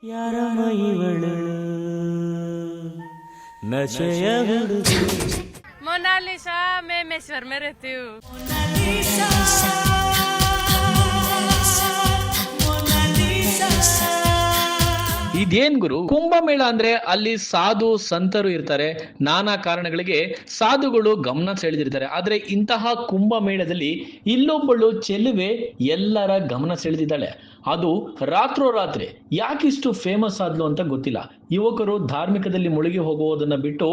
ಯಾರಮ್ಮ ಇವಳು ನಶೆಯ ಹುಡುಗಿ मोनालिसा मैं मेश्वर में रहती हूँ ಇದೇನ್ ಗುರು ಕುಂಭಮೇಳ ಅಂದ್ರೆ ಅಲ್ಲಿ ಸಾಧು ಸಂತರು ಇರ್ತಾರೆ ನಾನಾ ಕಾರಣಗಳಿಗೆ ಸಾಧುಗಳು ಗಮನ ಸೆಳೆದಿರ್ತಾರೆ ಆದ್ರೆ ಇಂತಹ ಕುಂಭಮೇಳದಲ್ಲಿ ಇಲ್ಲೊಬ್ಬಳು ಚೆಲುವೆ ಎಲ್ಲರ ಗಮನ ಸೆಳೆದಿದ್ದಾಳೆ ಅದು ರಾತ್ರೋರಾತ್ರಿ ಯಾಕಿಷ್ಟು ಫೇಮಸ್ ಆದ್ಲು ಅಂತ ಗೊತ್ತಿಲ್ಲ. ಯುವಕರು ಧಾರ್ಮಿಕದಲ್ಲಿ ಮುಳುಗಿ ಹೋಗುವುದನ್ನು ಬಿಟ್ಟು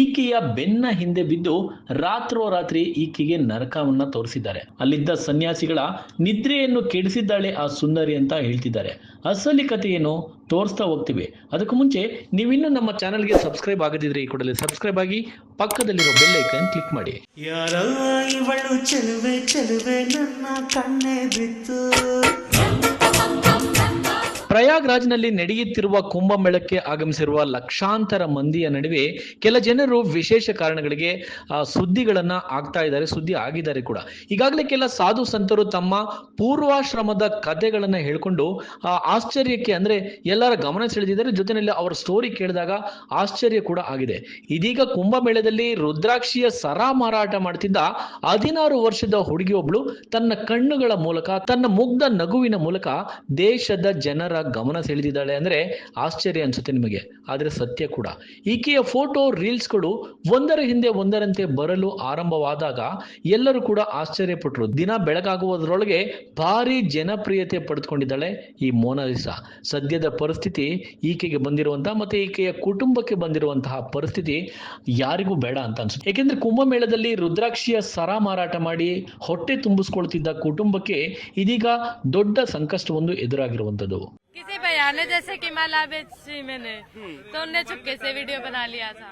ಈಕೆಯ ಬೆನ್ನ ಹಿಂದೆ ಬಿದ್ದು ರಾತ್ರೋರಾತ್ರಿ ಈಕೆಗೆ ನರಕವನ್ನ ತೋರಿಸಿದ್ದಾರೆ. ಅಲ್ಲಿದ್ದ ಸನ್ಯಾಸಿಗಳ ನಿದ್ರೆಯನ್ನು ಕೆಡಿಸಿದ್ದಾಳೆ ಆ ಸುಂದರಿ ಅಂತ ಹೇಳ್ತಿದ್ದಾರೆ. ಅಸಲಿ ಕಥೆಯನ್ನು ತೋರಿಸ್ತಾ ಹೋಗ್ತೀವಿ. ಅದಕ್ಕೂ ಮುಂಚೆ ನೀವಿನ್ನು ನಮ್ಮ ಚಾನಲ್ಗೆ ಸಬ್ಸ್ಕ್ರೈಬ್ ಆಗದಿದ್ರೆ ಈ ಕೂಡಲೇ ಸಬ್ಸ್ಕ್ರೈಬ್ ಆಗಿ ಪಕ್ಕದಲ್ಲಿರೋ ಬೆಲ್ ಐಕನ್ ಕ್ಲಿಕ್ ಮಾಡಿ. ಯಾರು ಇವಳು ಚೆಲುವೆ ಚೆಲುವೆ ನನ್ನ ಕಣ್ಣೆ ಬಿತ್ತು. ಪ್ರಯಾಗ್ರಾಜ್ನಲ್ಲಿ ನಡೆಯುತ್ತಿರುವ ಕುಂಭಮೇಳಕ್ಕೆ ಆಗಮಿಸಿರುವ ಲಕ್ಷಾಂತರ ಮಂದಿಯ ನಡುವೆ ಕೆಲ ಜನರು ವಿಶೇಷ ಕಾರಣಗಳಿಗೆ ಸುದ್ದಿಗಳನ್ನ ಆಗ್ತಾ ಇದ್ದಾರೆ, ಸುದ್ದಿ ಆಗಿದ್ದಾರೆ ಕೂಡ. ಈಗಾಗಲೇ ಕೆಲ ಸಾಧು ಸಂತರು ತಮ್ಮ ಪೂರ್ವಾಶ್ರಮದ ಕಥೆಗಳನ್ನ ಹೇಳ್ಕೊಂಡು ಆಶ್ಚರ್ಯಕ್ಕೆ ಅಂದ್ರೆ ಎಲ್ಲರ ಗಮನ ಸೆಳೆದಿದ್ದಾರೆ. ಜೊತೆಯಲ್ಲಿ ಅವರ ಸ್ಟೋರಿ ಕೇಳಿದಾಗ ಆಶ್ಚರ್ಯ ಕೂಡ ಆಗಿದೆ. ಇದೀಗ ಕುಂಭಮೇಳದಲ್ಲಿ ರುದ್ರಾಕ್ಷಿಯ ಸರ ಮಾರಾಟ ಮಾಡ್ತಿದ್ದ ಹದಿನಾರು ವರ್ಷದ ಹುಡುಗಿಯೊಬ್ಳು ತನ್ನ ಕಣ್ಣುಗಳ ಮೂಲಕ, ತನ್ನ ಮುಗ್ಧ ನಗುವಿನ ಮೂಲಕ ದೇಶದ ಜನರ ಗಮನ ಸೆಳೆದಿದ್ದಾಳೆ ಅಂದ್ರೆ ಆಶ್ಚರ್ಯ ಅನ್ಸುತ್ತೆ ನಿಮಗೆ. ಆದ್ರೆ ಸತ್ಯ ಕೂಡ. ಈಕೆಯ ಫೋಟೋ ರೀಲ್ಸ್ಗಳು ಒಂದರ ಹಿಂದೆ ಒಂದರಂತೆ ಬರಲು ಆರಂಭವಾದಾಗ ಎಲ್ಲರೂ ಕೂಡ ಆಶ್ಚರ್ಯಪಟ್ಟರು ದಿನ ಬೆಳಗಾಗುವುದರೊಳಗೆ ಭಾರಿ ಜನಪ್ರಿಯತೆ ಪಡೆದುಕೊಂಡಿದ್ದಾಳೆ ಈ ಮೋನಾಲಿಸಾ ಸದ್ಯದ ಪರಿಸ್ಥಿತಿ ಈಕೆಗೆ ಬಂದಿರುವಂತಹ ಮತ್ತೆ ಈಕೆಯ ಕುಟುಂಬಕ್ಕೆ ಬಂದಿರುವಂತಹ ಪರಿಸ್ಥಿತಿ ಯಾರಿಗೂ ಬೇಡ ಅಂತ ಅನ್ಸುತ್ತೆ. ಏಕೆಂದ್ರೆ ಕುಂಭಮೇಳದಲ್ಲಿ ರುದ್ರಾಕ್ಷಿಯ ಸರ ಮಾರಾಟ ಮಾಡಿ ಹೊಟ್ಟೆ ತುಂಬಿಸ್ಕೊಳ್ತಿದ್ದ ಕುಟುಂಬಕ್ಕೆ ಇದೀಗ ದೊಡ್ಡ ಸಂಕಷ್ಟವೊಂದು ಎದುರಾಗಿರುವಂತದ್ದು किसी बयान जैसे की माला बेची मैंने तो उनने चुपके से वीडियो बना लिया था।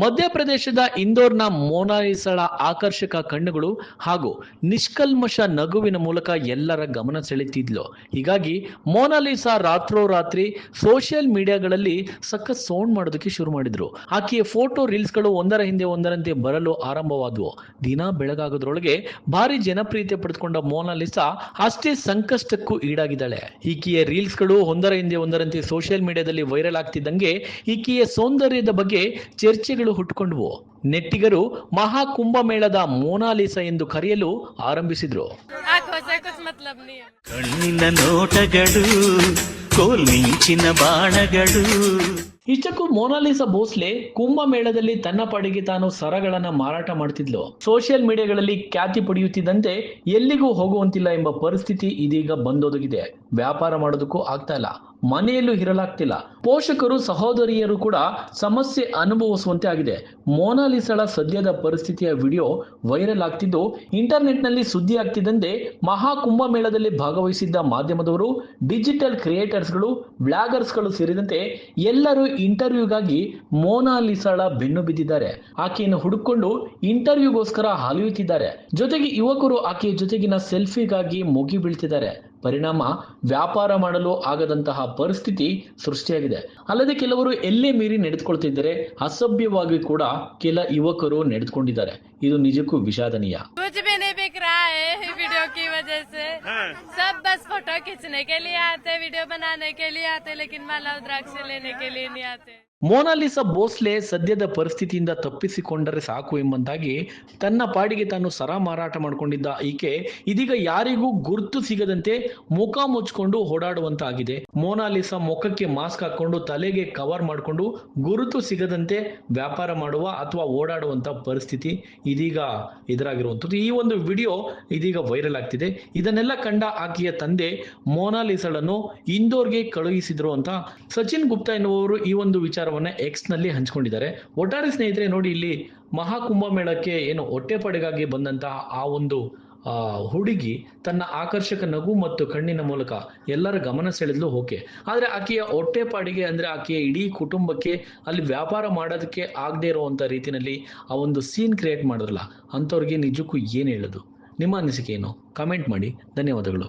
ಮಧ್ಯಪ್ರದೇಶದ ಇಂದೋರ್ನ ಮೋನಾಲಿಸಳ ಆಕರ್ಷಕ ಕಣ್ಣುಗಳು ಹಾಗೂ ನಿಷ್ಕಲ್ಮಶ ನಗುವಿನ ಮೂಲಕ ಎಲ್ಲರ ಗಮನ ಸೆಳೆತಿದ್ಲು. ಹೀಗಾಗಿ ಮೋನಾಲಿಸಾ ರಾತ್ರೋರಾತ್ರಿ ಸೋಷಿಯಲ್ ಮೀಡಿಯಾಗಳಲ್ಲಿ ಸಖತ್ ಸೌಂಡ್ ಮಾಡೋದಕ್ಕೆ ಶುರು ಮಾಡಿದ್ರು. ಆಕೆಯ ಫೋಟೋ ರೀಲ್ಸ್ಗಳು ಒಂದರ ಹಿಂದೆ ಒಂದರಂತೆ ಬರಲು ಆರಂಭವಾದವು. ದಿನ ಬೆಳಗಾಗೋದ್ರೊಳಗೆ ಭಾರಿ ಜನಪ್ರಿಯತೆ ಪಡೆದುಕೊಂಡ ಮೋನಾಲಿಸಾ ಅಷ್ಟೇ ಸಂಕಷ್ಟಕ್ಕೂ ಈಡಾಗಿದ್ದಾಳೆ. ಈಕೆಯ ರೀಲ್ಸ್ಗಳು ಒಂದರ ಹಿಂದೆ ಒಂದರಂತೆ ಸೋಷಿಯಲ್ ಮೀಡಿಯಾದಲ್ಲಿ ವೈರಲ್ ಆಗ್ತಿದ್ದಂಗೆ ಈಕೆಯ ಸೌಂದರ್ಯದ ಬಗ್ಗೆ ಚರ್ಚೆಗಳು ನೆಟ್ಟಿಗರು ಹುಟ್ಟುಕೊಂಡವು ನೆಟ್ಟಿಗರು ಮಹಾಕುಂಭಮೇಳದ ಮೋನಾಲಿಸ ಎಂದು ಕರೆಯಲು ಆರಂಭಿಸಿದ್ರು. ಕಣ್ಣಿನ ನೋಟಗಳು ಕೋಲ್ಮಿಂಚಿನ ಬಾಣಗಳು. ಇಷ್ಟಕ್ಕೂ ಮೋನಾಲಿಸ ಭೋಸ್ಲೆ ಕುಂಭಮೇಳದಲ್ಲಿ ತನ್ನ ಪಾಡಿಗೆ ತಾನು ಸರಗಳನ್ನ ಮಾರಾಟ ಮಾಡ್ತಿದ್ಲು. ಸೋಷಿಯಲ್ ಮೀಡಿಯಾಗಳಲ್ಲಿ ಖ್ಯಾತಿ ಪಡೆಯುತ್ತಿದ್ದಂತೆ ಎಲ್ಲಿಗೂ ಹೋಗುವಂತಿಲ್ಲ ಎಂಬ ಪರಿಸ್ಥಿತಿ ಇದೀಗ ಬಂದೊದಗಿದೆ. ವ್ಯಾಪಾರ ಮಾಡೋದಕ್ಕೂ ಆಗ್ತಾ ಇಲ್ಲ. ಮನೆಯಲ್ಲೂ ಇರಲಾಗ್ತಿಲ್ಲ. ಪೋಷಕರು, ಸಹೋದರಿಯರು ಕೂಡ ಸಮಸ್ಯೆ ಅನುಭವಿಸುವಂತೆ ಆಗಿದೆ. ಮೋನಾಲಿಸಳ ಸದ್ಯದ ಪರಿಸ್ಥಿತಿಯ ವಿಡಿಯೋ ವೈರಲ್ ಆಗ್ತಿದ್ದು, ಇಂಟರ್ನೆಟ್ನಲ್ಲಿ ಸುದ್ದಿ ಆಗ್ತಿದ್ದಂತೆ ಮಹಾ ಕುಂಭಮೇಳದಲ್ಲಿ ಭಾಗವಹಿಸಿದ್ದ ಮಾಧ್ಯಮದವರು, ಡಿಜಿಟಲ್ ಕ್ರಿಯೇಟರ್ಸ್ಗಳು, ಬ್ಲಾಗರ್ಸ್ಗಳು ಸೇರಿದಂತೆ ಎಲ್ಲರೂ ಇಂಟರ್ವ್ಯೂಗಾಗಿ ಮೋನಾಲಿಸಳ ಬೆನ್ನು ಬಿದ್ದಿದ್ದಾರೆ. ಆಕೆಯನ್ನು ಹುಡುಕೊಂಡು ಇಂಟರ್ವ್ಯೂಗೋಸ್ಕರ ಅಲಿಯುತ್ತಿದ್ದಾರೆ. ಜೊತೆಗೆ ಯುವಕರು ಆಕೆಯ ಜೊತೆಗಿನ ಸೆಲ್ಫಿಗಾಗಿ ಮುಗಿ ಬೀಳ್ತಿದ್ದಾರೆ ಪರಿಣಾಮ ವ್ಯಾಪಾರ ಮಾಡಲು ಆಗದಂತಹ ಪರಿಸ್ಥಿತಿ ಸೃಷ್ಟಿಯಾಗಿದೆ ಅಲ್ಲದೆ ಕೆಲವರು ಎಲ್ಲೇ ಮೀರಿ ನಡೆದುಕೊಳ್ತಿದ್ದಾರೆ ಅಸಭ್ಯವಾಗಿ ಕೂಡ ಕೆಲ ಯುವಕರು ನಡೆದುಕೊಂಡಿದ್ದಾರೆ ಇದು ನಿಜಕ್ಕೂ ವಿಷಾದನೀಯ कुछ भी नहीं बिक रहा है वीडियो की वजह से सब बस फोटो खींचने के लिए आते वीडियो बनाने के लिए आते लेकिन माला रुद्राक्ष लेने के लिए नहीं आते ಮೋನಾಲಿಸಾ ಬೋಸ್ಲೆ ಸದ್ಯದ ಪರಿಸ್ಥಿತಿಯಿಂದ ತಪ್ಪಿಸಿಕೊಂಡರೆ ಸಾಕು ಎಂಬಂತಾಗಿ ತನ್ನ ಪಾಡಿಗೆ ತಾನು ಸರ ಮಾರಾಟ ಮಾಡಿಕೊಂಡಿದ್ದ ಈಕೆ ಇದೀಗ ಯಾರಿಗೂ ಗುರುತು ಸಿಗದಂತೆ ಮುಖ ಮುಚ್ಕೊಂಡು ಓಡಾಡುವಂತಾಗಿದೆ. ಮೋನಾಲಿಸಾ ಮುಖಕ್ಕೆ ಮಾಸ್ಕ್ ಹಾಕೊಂಡು ತಲೆಗೆ ಕವರ್ ಮಾಡಿಕೊಂಡು ಗುರುತು ಸಿಗದಂತೆ ವ್ಯಾಪಾರ ಮಾಡುವ ಅಥವಾ ಓಡಾಡುವಂತ ಪರಿಸ್ಥಿತಿ ಇದೀಗ ಎದುರಾಗಿರುವಂಥದ್ದು. ಈ ಒಂದು ವಿಡಿಯೋ ಇದೀಗ ವೈರಲ್ ಆಗ್ತಿದೆ. ಇದನ್ನೆಲ್ಲ ಕಂಡ ಆಕೆಯ ತಂದೆ ಮೋನಾಲಿಸಳನ್ನು ಇಂದೋರ್ಗೆ ಕಳುಹಿಸಿದ್ರು ಅಂತ ಸಚಿನ್ ಗುಪ್ತಾ ಎನ್ನುವವರು ಈ ಒಂದು ವಿಚಾರವನ್ನ ಎಕ್ಸ್ನಲ್ಲಿ ಹಂಚಿಕೊಂಡಿದ್ದಾರೆ. ಒಟ್ಟಾರೆ ಸ್ನೇಹಿತರೆ ನೋಡಿ ಇಲ್ಲಿ ಮಹಾಕುಂಭಮೇಳಕ್ಕೆ ಏನು ಹೊಟ್ಟೆಪಾಡಿಗಾಗಿ ಬಂದಂತಹ ಆ ಒಂದು ಹುಡುಗಿ ತನ್ನ ಆಕರ್ಷಕ ನಗು ಮತ್ತು ಕಣ್ಣಿನ ಮೂಲಕ ಎಲ್ಲರ ಗಮನ ಸೆಳೆದ್ಲು ಓಕೆ. ಆದ್ರೆ ಆಕೆಯ ಹೊಟ್ಟೆಪಾಡಿಗೆ ಅಂದ್ರೆ ಆಕೆಯ ಇಡೀ ಕುಟುಂಬಕ್ಕೆ ಅಲ್ಲಿ ವ್ಯಾಪಾರ ಮಾಡೋದಕ್ಕೆ ಆಗದೆ ಇರುವಂತ ರೀತಿನಲ್ಲಿ ಆ ಒಂದು ಸೀನ್ ಕ್ರಿಯೇಟ್ ಮಾಡಿದ್ರಲ್ಲ, ಅಂಥವ್ರಿಗೆ ನಿಜಕ್ಕೂ ಏನು ಹೇಳೋದು? ನಿಮ್ಮ ಅನಿಸಿಕೆ ಏನು? ಕಮೆಂಟ್ ಮಾಡಿ. ಧನ್ಯವಾದಗಳು.